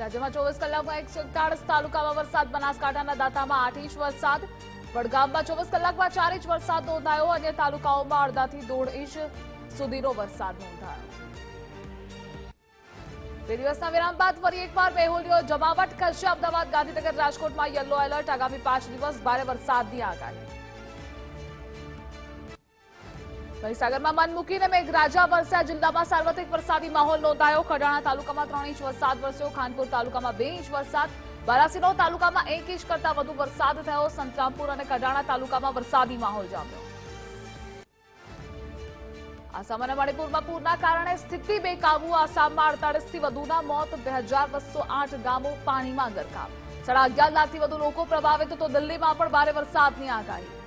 રાજ્યમાં ચોવીસ કલાકમાં એકસો એકતાળીસ તાલુકામાં વરસાદ, બનાસકાંઠાના દાંતામાં આઠ ઇંચ વરસાદ, વડગામમાં ચોવીસ કલાકમાં ચાર ઇંચ વરસાદ નોંધાયો અન્ય તાલુકાઓમાં અડધાથી દોઢ ઇંચ સુધીનો વરસાદ નોંધાયો. બે દિવસના વિરામ બાદ ફરી એકવાર મેહુલીઓ જમાવટ કરશે અમદાવાદ, ગાંધીનગર, રાજકોટમાં યલો એલર્ટ. આગામી પાંચ દિવસ ભારે વરસાદની આગાહી. મહીસાગરમાં મન મૂકીને મેઘરાજા વરસ્યા જિલ્લામાં સાર્વત્રિક વરસાદી માહોલ નોંધાયો. ખડાણા તાલુકામાં ત્રણ ઇંચ વરસાદ વરસ્યો. ખાનપુર તાલુકામાં બે ઇંચ વરસાદ. બાલાસિનોર તાલુકામાં એક ઇંચ કરતા વધુ વરસાદ થયો. સંતરામપુર અને કડાણા તાલુકામાં વરસાદી માહોલ જામ્યો. આસામ અને મણિપુરમાં પૂરના કારણે સ્થિતિ બેકાબુ. આસામમાં અડતાળીસથી વધુના મોત, બે હજાર બસો આઠ ગામો પાણીમાં ગરકાવ. સાડા અગિયાર લાખથી વધુ લોકો પ્રભાવિત, તો દિલ્હીમાં પણ ભારે વરસાદની આગાહી.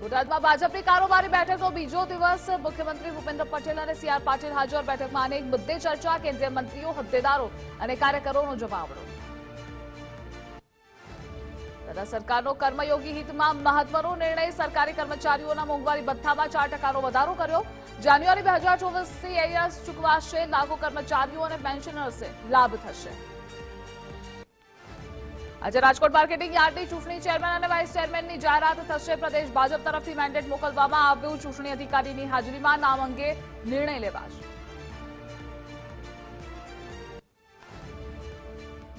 ગુજરાતમાં ભાજપની કારોબારી બેઠકનો બીજો દિવસ મુખ્યમંત્રી ભૂપેન્દ્ર પટેલ અને સીઆર પાટીલ હાજર બેઠકમાં અનેક મુદ્દે ચર્ચા, કેન્દ્રીય મંત્રીઓ, હોદ્દેદારો અને કાર્યકરોનો જમાવડો. તથા સરકારનો કર્મયોગી હિતમાં મહત્વનો નિર્ણય સરકારી કર્મચારીઓના મોંઘવારી ભથ્થામાં ચાર ટકાનો વધારો કર્યો. જાન્યુઆરી બે હજાર ચોવીસથી એરિયર્સ ચૂકવાશે, લાખો કર્મચારીઓ અને પેન્શનર્સે લાભ થશે. આજે રાજકોટ માર્કેટિંગ યાર્ડની ચૂંટણી ચેરમેન અને વાઇસ ચેરમેનની જાહેરાત થશે. પ્રદેશ ભાજપ તરફથી મેન્ડેટ મોકલવામાં આવ્યું. ચૂંટણી અધિકારીની હાજરીમાં નામ અંગે નિર્ણય લેવાશે.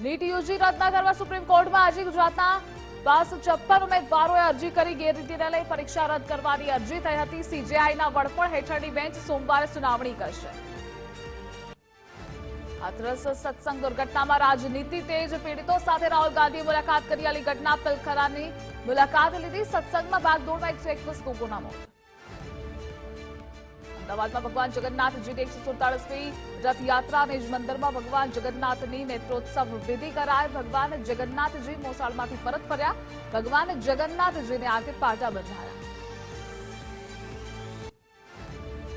નીટ યુજી કરવા સુપ્રીમ કોર્ટમાં આજે ગુજરાતના બસ છપ્પન ઉમેદવારોએ અરજી કરી. ગેરરીતિને લઈ પરીક્ષા રદ કરવાની અરજી થઈ હતી. સીજેઆઈના વડપણ હેઠળની બેન્ચ સોમવારે સુનાવણી કરશે. હાથરસ સત્સંગ દુર્ઘટનામાં રાજનીતિ તેજ પીડિતો સાથે રાહુલ ગાંધીએ મુલાકાત કરી. અલી ઘટના પલખરાની મુલાકાત લીધી. સત્સંગમાં ભાગદોડમાં એકસો એકવીસ લોકોના મોત. અમદાવાદમાં ભગવાન જગન્નાથજીની એકસો સુડતાળીસમી રથયાત્રા નિજ મંદિરમાં ભગવાન જગન્નાથની નેત્રોત્સવ વિધિ કરાય ભગવાન જગન્નાથજી મોસાળમાંથી પરત ફર્યા. ભગવાન જગન્નાથજીને આગે પાટા બંધાયા.